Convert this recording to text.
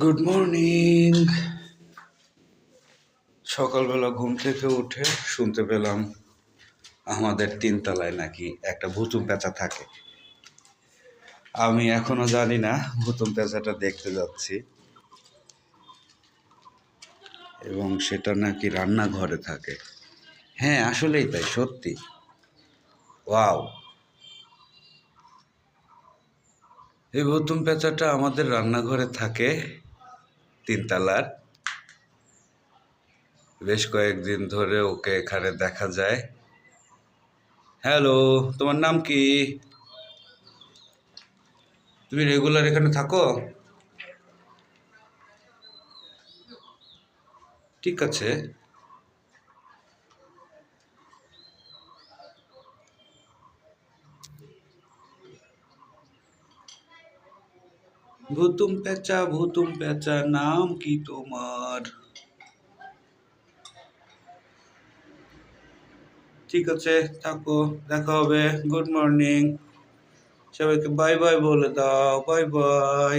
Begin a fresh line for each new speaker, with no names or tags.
Good morning সকালবেলা ঘুম থেকে উঠে শুনতে পেলাম আমাদের তিনতলায় নাকি একটা ভুতুম পেঁচা থাকে। আমি এখনও জানি না ভুতুম পেঁচাটা দেখতে যাচ্ছি। এবং সেটা নাকি রান্নাঘরে থাকে। হ্যাঁ আসলেই তাই, সত্যি। ওয়াও। এই ভুতুম পেঁচাটা আমাদের রান্নাঘরে থাকে। তিনতলার। বেশ কয়েকদিন ধরে ওকে এখানে দেখা যায়। হ্যালো, তোমার নাম কি? তুমি রেগুলার এখানে থাকো? ঠিক আছে। ভুতুম পেঁচা ভুতুম পেঁচা নাম কি তোমার? ঠিক আছে, থাকো, দেখা হবে। গুড মর্নিং সবাইকে বাই বাই বলে দাও। Bye bye